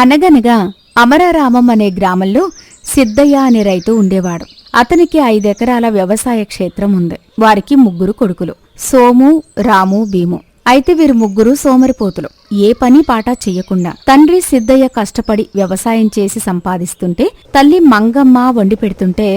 అనగనగా అమరారామం అనే గ్రామంలో సిద్ధయ్య అనే రైతు ఉండేవాడు. అతనికి ఐదెకరాల వ్యవసాయ క్షేత్రం ఉంది. వారికి ముగ్గురు కొడుకులు సోము రాము భీము. అయితే వీరు ముగ్గురు సోమరిపోతులు. ఏ పని పాట చెయ్యకుండా తండ్రి సిద్ధయ్య కష్టపడి వ్యవసాయం చేసి సంపాదిస్తుంటే తల్లి మంగమ్మ వండి పెడుతుంటే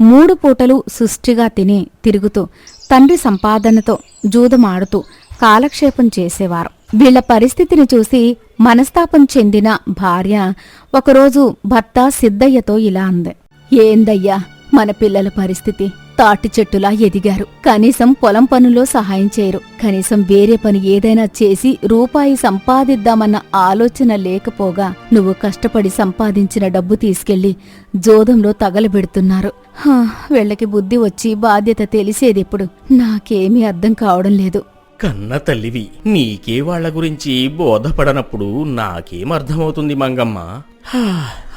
మూడు పూటలు సుష్టిగా తిని తిరుగుతూ తండ్రి సంపాదనతో జూదమాడుతూ కాలక్షేపం చేసేవారు. వీళ్ళ పరిస్థితిని చూసి మనస్తాపం చెందిన భార్య ఒకరోజు భర్త సిద్ధయ్యతో ఇలా అంది. ఏందయ్యా మన పిల్లల పరిస్థితి? తాటి చెట్టులా ఎదిగారు. కనీసం పొలం పనులో సహాయం చేయరు. కనీసం వేరే పని ఏదైనా చేసి రూపాయి సంపాదిద్దామన్న ఆలోచన లేకపోగా నువ్వు కష్టపడి సంపాదించిన డబ్బు తీసుకెళ్ళి జోదంలో తగలబెడుతున్నారు. హా, వీళ్ళకి బుద్ధి వచ్చి బాధ్యత తెలిసేదెప్పుడు? నాకేమీ అర్థం కావడం లేదు. కన్న తల్లివి నీకే వాళ్ళ గురించి బోధపడనప్పుడు నాకేం అర్థమవుతుంది మంగమ్మ?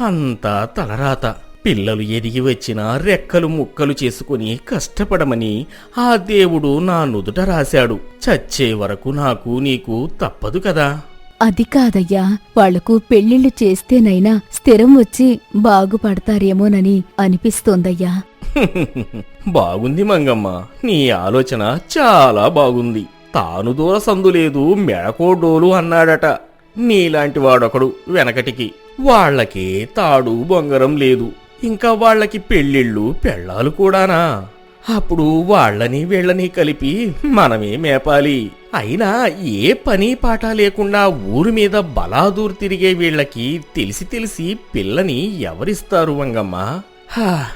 అంతా తలరాత. పిల్లలు ఎదిగి వచ్చిన రెక్కలు ముక్కలు చేసుకుని కష్టపడమని ఆ దేవుడు నా నుదుట రాశాడు. చచ్చే వరకు నాకు నీకు తప్పదు కదా? అది కాదయ్యా వాళ్ళకు పెళ్ళిళ్ళు చేస్తేనైనా స్థిరం వచ్చి బాగుపడతారేమోనని అనిపిస్తోందయ్యా. బాగుంది మంగమ్మ నీ ఆలోచన చాలా బాగుంది. తాను దూర సందు లేదు మెడకోడోలు అన్నాడట. నీలాంటి వాడొకడు వెనకటికి. వాళ్ళకే తాడు బొంగరం లేదు. ఇంకా వాళ్ళకి పెళ్ళిళ్ళు పెళ్ళాలు కూడానా? అప్పుడు వాళ్ళని వీళ్ళని కలిపి మనమే మేపాలి. అయినా ఏ పని పాట లేకుండా ఊరి మీద బలాదూరు తిరిగే వీళ్ళకి తెలిసి తెలిసి పిల్లని ఎవరిస్తారు వంగమ్మ?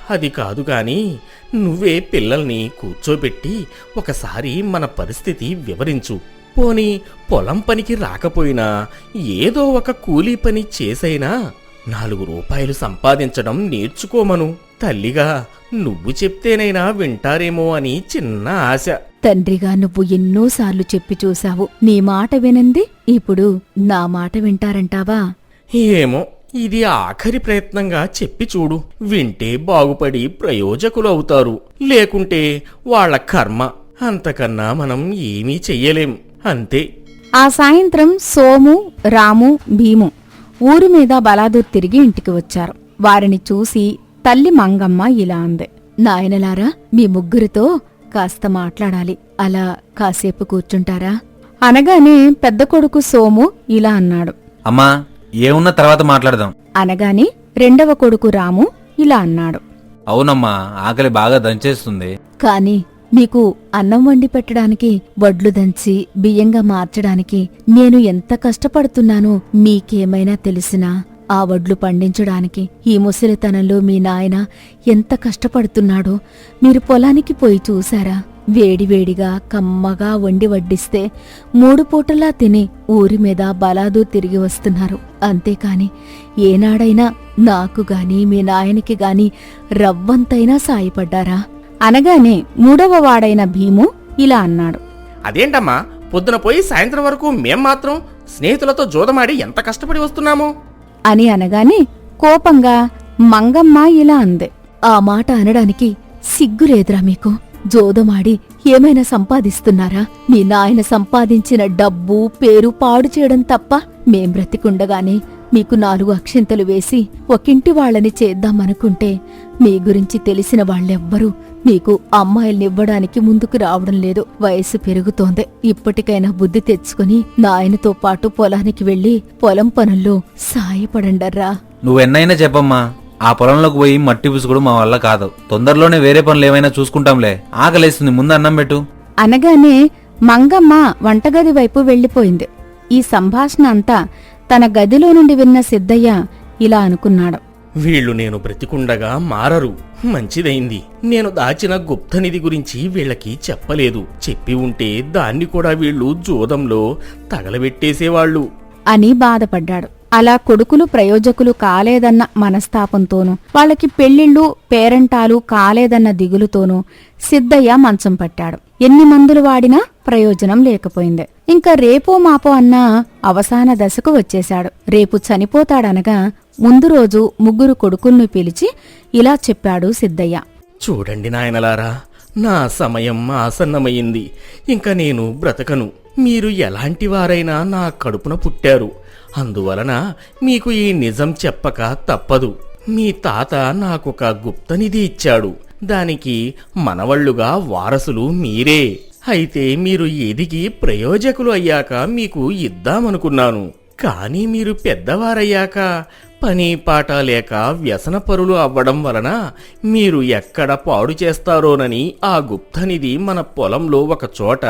అది కాదు గాని నువ్వే పిల్లల్ని కూర్చోబెట్టి ఒకసారి మన పరిస్థితి వివరించు. పోని పొలం పనికి రాకపోయినా ఏదో ఒక కూలీ పని చేసైనా నాలుగు రూపాయలు సంపాదించడం నేర్చుకోమను. తల్లిగా నువ్వు చెప్తేనైనా వింటారేమో అని చిన్న ఆశ. తండ్రిగా నువ్వు ఎన్నోసార్లు చెప్పి చూశావు. నీ మాట వినంది ఇప్పుడు నా మాట వింటారంటావా? ఏమో ఇది ఆఖరి ప్రయత్నంగా చెప్పి చూడు. వింటే బాగుపడి ప్రయోజకులు అవుతారు లేకుంటే వాళ్ళ కర్మ. అంతకన్నా మనం ఏమీ చెయ్యలేం. అంతే. ఆ సాయంత్రం సోము రాము భీము ఊరి మీద బలాదూర్ తిరిగి ఇంటికి వచ్చారు. వారిని చూసి తల్లి మంగమ్మ ఇలా అంది. నాయనలారా మీ ముగ్గురితో కాస్త మాట్లాడాలి. అలా కాసేపు కూర్చుంటారా? అనగానే పెద్ద కొడుకు సోము ఇలా అన్నాడు. అమ్మా ఏమున్నా తర్వాత మాట్లాడదాం. అనగానే రెండవ కొడుకు రాము ఇలా అన్నాడు. అవునమ్మా ఆకలి బాగా దంచేస్తుంది. కాని మీకు అన్నం వండి పెట్టడానికి వడ్లు దంచి బియ్యంగా మార్చడానికి నేను ఎంత కష్టపడుతున్నానో మీకేమైనా తెలిసినా ఆ వడ్లు పండించడానికి ఈ ముసలితనంలో మీ నాయన ఎంత కష్టపడుతున్నాడో మీరు పొలానికి పోయి చూశారా? వేడివేడిగా కమ్మగా వండి వడ్డిస్తే మూడు పూటలా తిని ఊరి మీద బలాదు తిరిగి వస్తున్నారు. అంతేకాని ఏనాడైనా నాకు గాని మీ నాయనకి గాని రవ్వంతైనా సాయపడ్డారా? అనగానే మూడవ వాడైన భీము ఇలా అన్నాడు. అదేంటమ్మా? పొద్దున పోయి సాయంత్రం వరకు మేం మాత్రం స్నేహితులతో జోదమాడి ఎంత కష్టపడి వస్తున్నామో? అని అనగానే కోపంగా మంగమ్మ ఇలా అంది. ఆ మాట అనడానికి సిగ్గులేదురా మీకు. జోదమాడి ఏమైనా సంపాదిస్తున్నారా? మీ నాయన సంపాదించిన డబ్బు పేరు పాడు చేయడం తప్ప మేం బ్రతికుండగానే మీకు నాలుగు అక్షింతలు వేసి ఒకింటి వాళ్ళని చేద్దామనుకుంటే మీ గురించి తెలిసిన వాళ్ళెవ్వరూ మీకు అమ్మాయిల్నివ్వడానికి ముందుకు రావడం లేదు. వయసు పెరుగుతోంది. ఇప్పటికైనా బుద్ధి తెచ్చుకుని నాయనతో పాటు పొలానికి వెళ్ళి పొలం పనుల్లో సాయపడండర్రా. నువ్వెన్నైనా చెప్పమ్మా. ఆ పొలంలోకి పోయి మట్టి పుసుకుడు మా వల్ల కాదు. తొందరలోనే వేరే పనులు ఏమైనా చూసుకుంటాంలే. ఆకలేస్తుంది. ముందు అన్నం పెట్టు. అనగానే మంగమ్మ వంటగది వైపు వెళ్ళిపోయింది ఈ సంభాషణ అంతా తన గదిలో నుండి విన్న సిద్ధయ్య ఇలా అనుకున్నాడు. వీళ్ళు నేను బ్రతికుండగా మారరు. మంచిదైంది. నేను దాచిన గుప్తనిధి గురించి వీళ్ళకి చెప్పలేదు. చెప్పి ఉంటే దాన్ని కూడా వీళ్ళు జోదంలో తగలబెట్టేసేవాళ్ళు. అని బాధపడ్డాడు. అలా కొడుకులు ప్రయోజకులు కాలేదన్న మనస్తాపంతోనూ వాళ్ళకి పెళ్ళిళ్ళు పేరంటాలు కాలేదన్న దిగులుతోనూ సిద్ధయ్య మంచం పట్టాడు. ఎన్ని మందులు వాడినా ప్రయోజనం లేకపోయింది. ఇంకా రేపో మాపో అన్న అవసాన దశకు వచ్చేశాడు. రేపు చనిపోతాడనగా ముందు రోజు ముగ్గురు కొడుకుల్ని పిలిచి ఇలా చెప్పాడు సిద్ధయ్య. చూడండి నాయనలారా నా సమయం ఆసన్నమైంది. ఇంకా నేను బ్రతకను. మీరు ఎలాంటి వారైనా నా కడుపున పుట్టారు. అందువలన మీకు ఈ నిజం చెప్పక తప్పదు. మీ తాత నాకొక గుప్తనిధి ఇచ్చాడు. దానికి మనవళ్ళుగా వారసులు మీరే. అయితే మీరు ఎదిగి ప్రయోజకులు అయ్యాక మీకు ఇద్దామనుకున్నాను. కానీ మీరు పెద్దవారయ్యాక పని పాట లేక వ్యసనపరులు అవ్వడం వలన మీరు ఎక్కడ పాడు చేస్తారోనని ఆ గుప్తనిధి మన పొలంలో ఒక చోట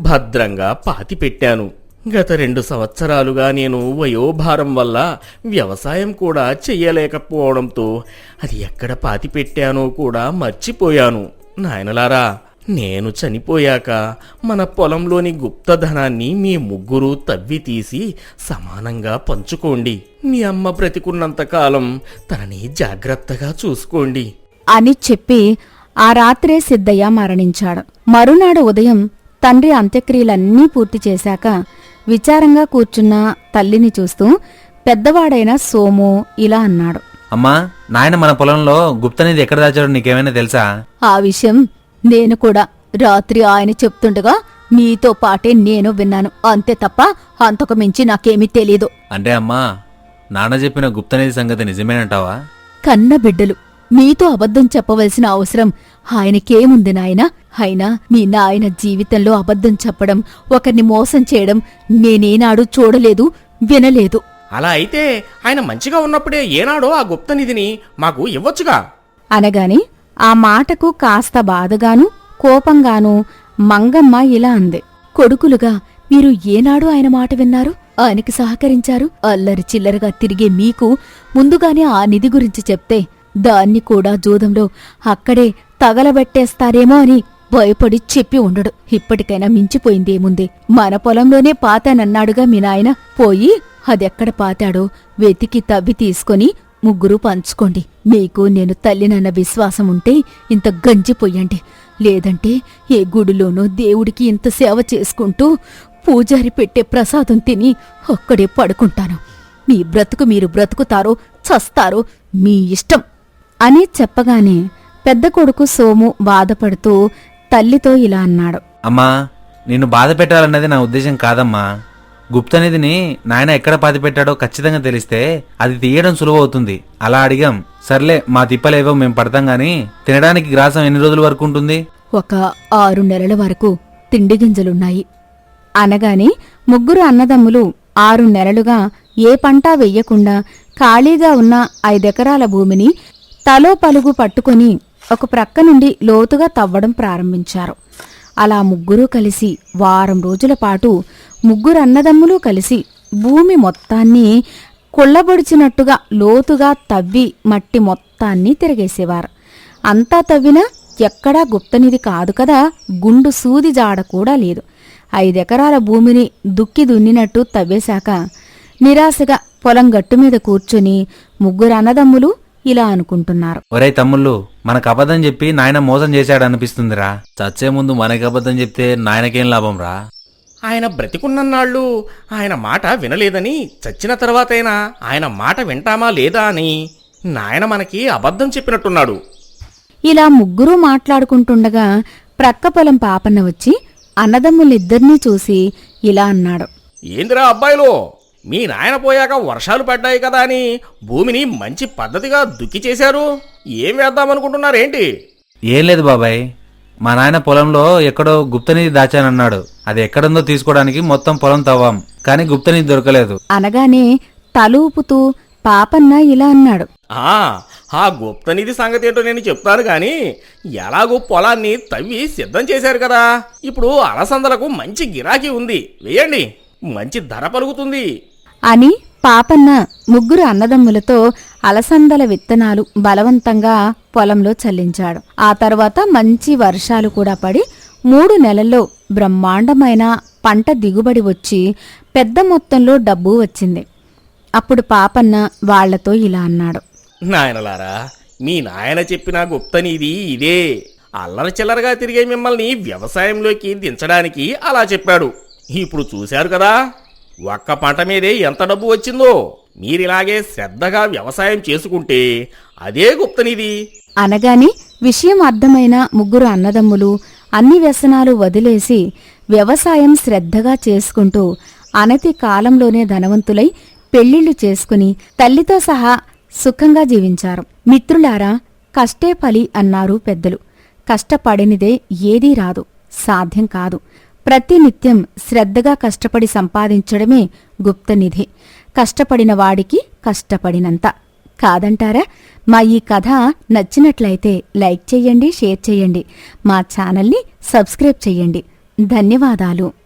భద్రంగా పాతిపెట్టాను గత రెండు సంవత్సరాలుగా నేను వయోభారం వల్ల వ్యవసాయం కూడా చెయ్యలేకపోవడంతో అది ఎక్కడ పాతిపెట్టానో కూడా మర్చిపోయాను. నాయనలారా నేను చనిపోయాక మన పొలంలోని గుప్తధనాన్ని మీ ముగ్గురు తవ్వి తీసి సమానంగా పంచుకోండి. మీ అమ్మ బ్రతికున్నంత కాలం తనని జాగ్రత్తగా చూసుకోండి. అని చెప్పి ఆ రాత్రే సిద్ధయ్య మరణించాడు. మరునాడు ఉదయం తండ్రి అంత్యక్రియలన్నీ పూర్తి చేశాక విచారంగా కూర్చున్న తల్లిని చూస్తూ పెద్దవాడైన సోము ఇలా అన్నాడు. అమ్మా నాయన మన పొలంలో గుప్తనిధి ఎక్కడ దాచాడో నీకేమైనా తెలుసా? ఆ విషయం నేను కూడా రాత్రి ఆయన చెప్తుండగా మీతో పాటే నేను విన్నాను. అంతే తప్ప అంతకు మించి నాకేమీ తెలీదు. అంటే అమ్మా నాన్న చెప్పిన గుప్తనిధి సంగతి నిజమేనంటావా? కన్న బిడ్డలు మీతో అబద్ధం చెప్పవలసిన అవసరం ఆయనకేముంది నాయనా? అయినా మీ నాయన జీవితంలో అబద్ధం చెప్పడం ఒకరిని మోసం చేయడం నేనేనాడు చూడలేదు వినలేదు. అలా అయితే ఆయన మంచిగా ఉన్నప్పుడే ఏనాడో ఆ గుప్తనిధిని మాకు ఇవ్వొచ్చుగా? అనగాని ఆ మాటకు కాస్త బాధగాను కోపంగాను మంగమ్మ ఇలా అంది. కొడుకులుగా మీరు ఏనాడు ఆయన మాట విన్నారు? ఆయనకి సహకరించారు? అల్లరి చిల్లరగా తిరిగే మీకు ముందుగానే ఆ నిధి గురించి చెప్తే దాన్ని కూడా జూదంలో అక్కడే తగలబెట్టేస్తారేమో అని భయపడి చెప్పి ఉండడు. ఇప్పటికైనా మించిపోయిందేముంది? మన పొలంలోనే పాతానన్నాడుగా మీ నాయన. పోయి అదెక్కడ పాతాడో వెతికి తవ్వి తీసుకొని ముగ్గురు పంచుకోండి. మీకు నేను తల్లినన్న విశ్వాసం ఉంటే ఇంత గంజిపోయండి లేదంటే ఏ గుడిలోనో దేవుడికి ఇంత సేవ చేసుకుంటూ పూజారి పెట్టే ప్రసాదం తిని అక్కడే పడుకుంటాను. మీ బ్రతుకు మీరు బ్రతుకుతారో చస్తారో మీ ఇష్టం అని చెప్పగానే పెద్ద కొడుకు సోము బాధపడుతూ తల్లితో ఇలా అన్నాడు. అమ్మా నిన్ను బాధ పెట్టాలన్నది నా ఉద్దేశం కాదమ్మా. గుప్తనిధిని నాయన ఎక్కడ పాతిపెట్టాడో ఖచ్చితంగా తెలిస్తే అది తీయడం సులువవుతుంది. అలా అడిగాం. సర్లే మా తిప్పలేవో మేము పడతాం గాని తినడానికి గ్రాసం ఎన్ని రోజుల వరకు ఉంటుంది? ఒక ఆరు నెలల వరకు తిండి గింజలున్నాయి. అనగానే ముగ్గురు అన్నదమ్ములు ఆరు నెలలుగా ఏ పంట వెయ్యకుండా ఖాళీగా ఉన్న ఐదెకరాల భూమిని తలో పలుగు పట్టుకొని ఒక ప్రక్క నుండి లోతుగా తవ్వడం ప్రారంభించారు. అలా ముగ్గురూ కలిసి వారం రోజుల పాటు ముగ్గురు అన్నదమ్ములు కలిసి భూమి మొత్తాన్ని కుళ్ళబొడిచినట్టుగా లోతుగా తవ్వి మట్టి మొత్తాన్ని తిరగేసేవారు. అంతా తవ్వినా ఎక్కడా గుప్తనిధి కాదు కదా గుండు సూది జాడ కూడా లేదు. ఐదెకరాల భూమిని దుక్కి దున్నినట్టు తవ్వేశాక నిరాశగా పొలం గట్టు మీద కూర్చుని ముగ్గురు అన్నదమ్ములు ఇలా అనుకుంటున్నారు. ఒరే తమ్ముళ్ళు మనకు అబద్ధం చెప్పి నాయన మోసం చేశాడు అనిపిస్తుందిరా చచ్చే ముందు మనకి అబద్ధం చెప్తే నాయనకేం లాభం రా ఆయన బ్రతికున్నన్నాళ్ళు ఆయన మాట వినలేదని చచ్చిన తర్వాతైనా ఆయన మాట వింటామా లేదా అని నాయన మనకి అబద్ధం చెప్పినట్టున్నాడు. ఇలా ముగ్గురూ మాట్లాడుకుంటుండగా ప్రక్క పొలం పాపన్న వచ్చి అన్నదమ్ములిద్దరినీ చూసి ఇలా అన్నాడు. ఏందిరా అబ్బాయిలు? మీ నాయన పోయాక వర్షాలు పడ్డాయి కదా అని భూమిని మంచి పద్ధతిగా దుక్కి చేశారు. ఏం వేద్దామనుకుంటున్నారేంటి ఏం లేదు బాబాయ్. మా నాయన పొలంలో ఎక్కడో గుప్తనిధి దాచానన్నాడు. అది ఎక్కడుందో తీసుకోవడానికి మొత్తం పొలం తవ్వాం. కానీ గుప్తనిధి దొరకలేదు. అనగానే తలూపుతూ పాపన్న ఇలా అన్నాడు. ఆ ఆ గుప్తనిధి సంగతి ఏంటో నేను చెప్తాను కానీ ఎలాగో పొలాన్ని తవ్వి సిద్ధం చేశారు కదా. ఇప్పుడు అలసందలకు మంచి గిరాకీ ఉంది. వేయండి. మంచి ధర పలుకుతుంది. అని పాపన్న ముగ్గురు అన్నదమ్ములతో అలసందల విత్తనాలు బలవంతంగా పొలంలో చల్లించాడు. ఆ తర్వాత మంచి వర్షాలు కూడా పడి మూడు నెలల్లో బ్రహ్మాండమైన పంట దిగుబడి వచ్చి పెద్ద మొత్తంలో డబ్బు వచ్చింది. అప్పుడు పాపన్న వాళ్ళతో ఇలా అన్నాడు. నాయనలారా మీ నాయన చెప్పిన గుప్తనిధి ఇదే. అల్లర చిల్లరగా తిరిగే మిమ్మల్ని వ్యవసాయంలోకి దించడానికి అలా చెప్పాడు. ఇప్పుడు చూశారు కదా ఒక్క పంట మీదే ఎంత డబ్బు వచ్చిందో మీరిలాగే శ్రద్ధగా వ్యవసాయం చేసుకుంటే అదే గుప్తనిధి. అనగానే విషయం అర్థమైన ముగ్గురు అన్నదమ్ములు అన్ని వ్యసనాలు వదిలేసి వ్యవసాయం శ్రద్ధగా చేసుకుంటూ అనతి కాలంలోనే ధనవంతులై పెళ్ళిళ్ళు చేసుకుని తల్లితో సహా సుఖంగా జీవించారు. మిత్రులారా కష్టే ఫలి అన్నారు పెద్దలు. కష్టపడినిదే ఏదీ రాదు సాధ్యం కాదు. ప్రతినిత్యం శ్రద్ధగా కష్టపడి సంపాదించడమే గుప్తనిధి కష్టపడిన వాడికి కష్టపడినంత. కాదంటారా? మా ఈ కథ నచ్చినట్లయితే లైక్ చేయండి షేర్ చేయండి. మా ఛానల్ని సబ్స్క్రైబ్ చేయండి. ధన్యవాదాలు.